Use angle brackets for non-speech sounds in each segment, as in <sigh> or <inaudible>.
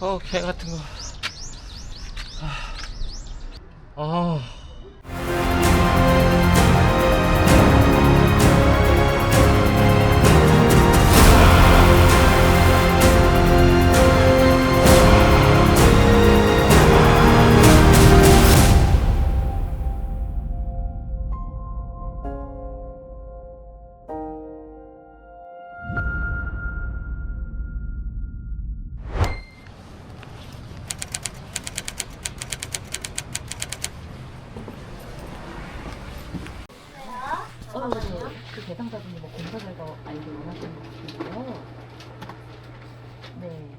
어, 개 같은 거. 아. 어, 그 대상자분이 뭐 검사 결과 알기 원하시는 것 같은데요. 네.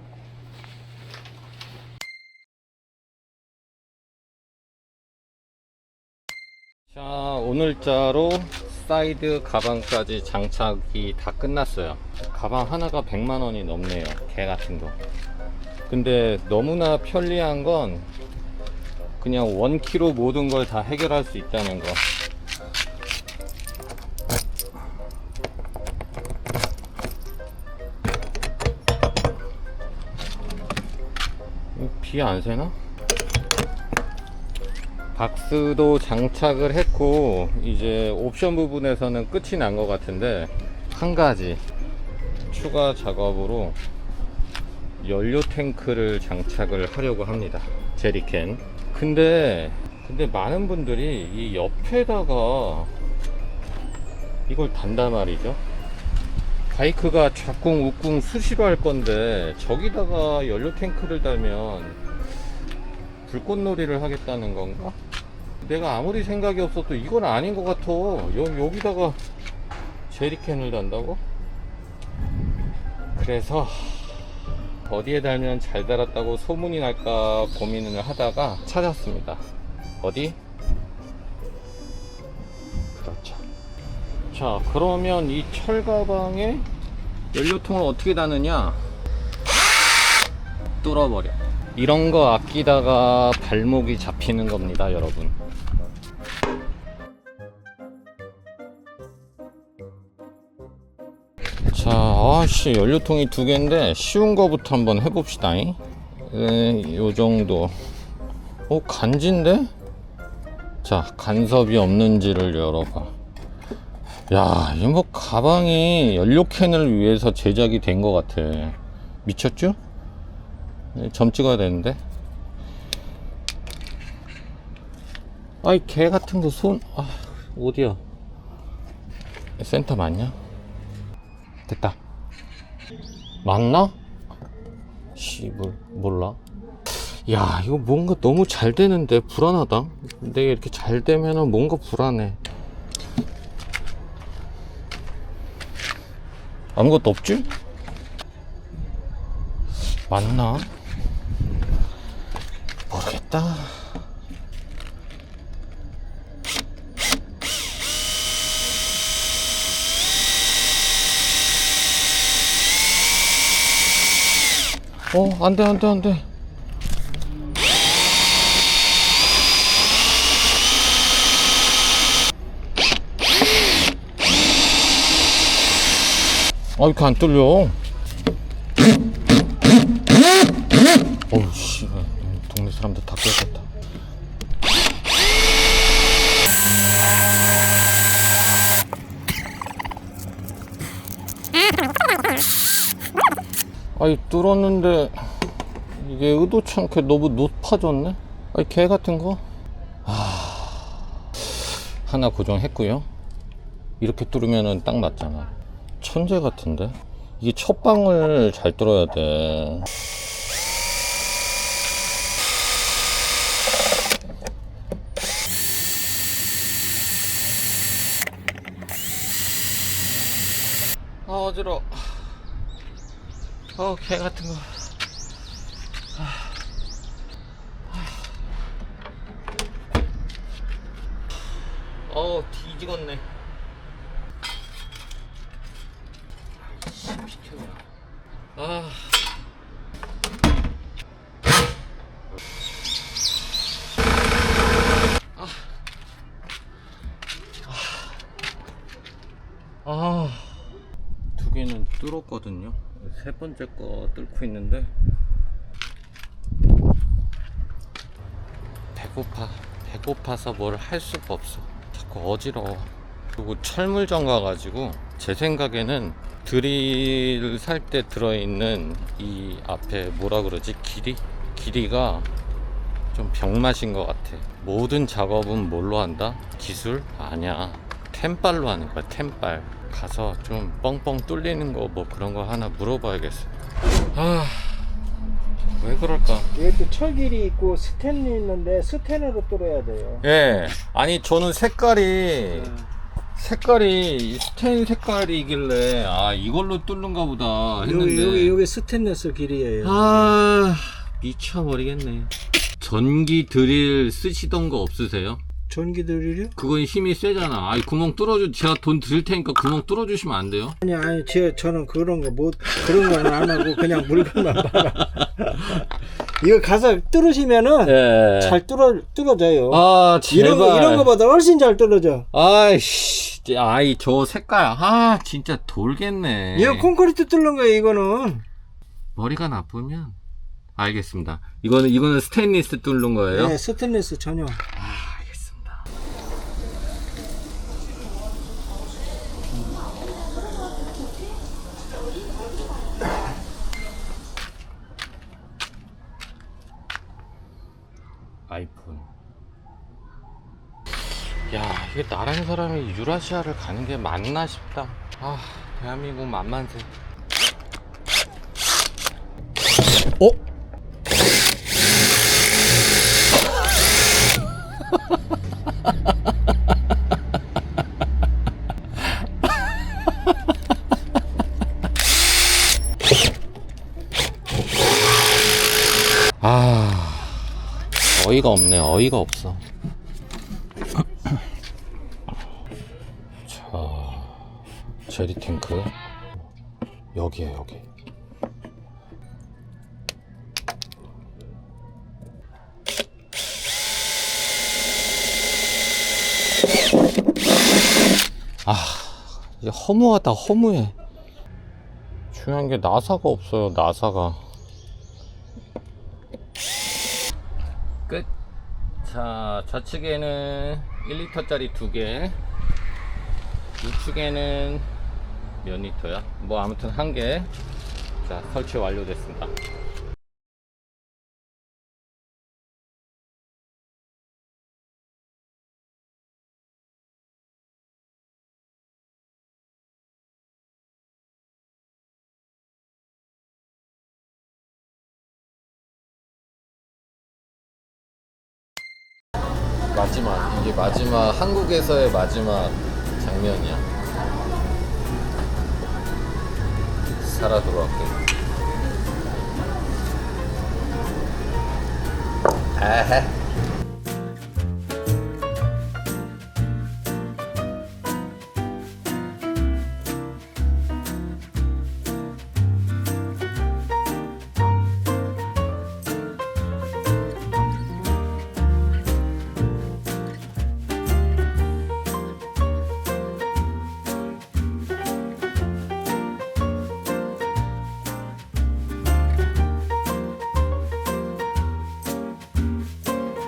자, 오늘자로 사이드 가방까지 장착이 다 끝났어요. 가방 하나가 100만 원이 넘네요. 개 같은 거. 근데 너무나 편리한 건 그냥 원키로 모든 걸 다 해결할 수 있다는 거. 비안 새나? 박스도 장착을 했고 이제 옵션 부분에서는 끝이 난 것 같은데 한 가지 추가 작업으로 연료 탱크를 장착을 하려고 합니다. 제리캔. 근데 근데 많은 분들이 이 옆에다가 이걸 단단 말이죠 바이크가 좌꿍 우꿍 수시로 할 건데 저기다가 연료 탱크를 달면 불꽃놀이를 하겠다는 건가? 내가 아무리 생각이 없어도 이건 아닌 것 같아. 여, 여기다가 제리캔을 단다고? 그래서 어디에 달면 잘 달았다고 소문이 날까 고민을 하다가 찾았습니다. 어디? 그렇죠. 자, 그러면 이 철가방에 연료통을 어떻게 다느냐? 뚫어버려. 이런 거 아끼다가 발목이 잡히는 겁니다, 여러분. 자, 아씨, 연료통이 두 개인데 쉬운 거부터 한번 해봅시다. 잉? 에, 요 정도. 어, 간지인데? 자, 간섭이 없는지를 열어봐. 야, 이 뭐 가방이 연료캔을 위해서 제작이 된 것 같아. 미쳤죠? 네, 점 찍어야 되는데. 아이, 개 같은 거 손, 아, 어디야? 센터 맞냐? 됐다. 맞나? 씨, 뭘, 몰라. 야, 이거 뭔가 너무 잘 되는데 불안하다. 내가 이렇게 잘 되면은 뭔가 불안해. 아무것도 없지? 맞나? 모르겠다. 어, 안 돼, 안 돼, 안 돼. 아, 이렇게 안 뚫려. 어우, 씨. 동네 사람들 다 깨졌다. 아이, 뚫었는데, 이게 의도치 않게 너무 높아졌네? 아이, 개 같은 거? 아, 하나 고정했고요 이렇게 뚫으면은 딱 맞잖아. 천재 같은데? 이게 첫 방을 잘 뚫어야 돼. 아, 어지러워. 어, 개 같은 거. 어, 뒤지겠네. 아이씨, 비켜라. 아. 아. 두 개는 뚫었거든요. 세 번째 거 뚫고 있는데 배고파 배고파서 뭘 할 수가 없어 자꾸 어지러워 그리고 철물점 가가지고 제 생각에는 드릴 살 때 들어있는 이 앞에 뭐라 그러지? 길이? 길이가 좀 병맛인 것 같아. 모든 작업은 뭘로 한다? 기술? 아니야. 템발로 하는 거야 템발 가서 좀 뻥뻥 뚫리는 거 뭐 그런 거 하나 물어봐야겠어. 아 왜 그럴까? 또 철길이 있고 스텐이 있는데 스텐으로 뚫어야 돼요. 예. 아니 저는 색깔이 색깔이 스테인 색깔이길래 아 이걸로 뚫는가 보다 했는데 여기 여기 여기 스테인레스 길이에요. 아 미쳐버리겠네 전기 드릴 쓰시던 거 없으세요? 전기 드릴이요? 그건 힘이 세잖아 아이 구멍 뚫어주 제가 돈 드릴 테니까 구멍 뚫어주시면 안 돼요? 아니 아니 제 저는 그런 거 못 그런 거는 안 하고 그냥 물건만 팔아. <laughs> 이거 가서 뚫으시면은 네. 잘 뚫어 뚫어져요. 아 제발 이런 거 이런 거보다 훨씬 잘 뚫어져. 아이씨 아이 저 색깔 아 진짜 돌겠네 이거 콘크리트 뚫는 거예요 이거는. 머리가 나쁘면 알겠습니다 이거는 이거는 스테인리스 뚫는 거예요? 네 스테인레스 전용. 아, 알겠습니다. 아이폰. 야, 이게 나라는 사람이 유라시아를 가는 게 맞나 싶다. 아, 대한민국 만만세. 어? 아, 어이가 없네. 어이가 없어. 제리 탱크 여기에 여기. 아, 이제 허무하다 허무해. 중요한 게 나사가 없어요. 나사가. 끝. 자, 좌측에는 1리터짜리 두 개. 우측에는 몇 리터야? 뭐 아무튼 한 개. 자, 설치 완료됐습니다. 마지막 이게 마지막 한국에서의 마지막 장면이야. 살아 돌아왔게. 에헤.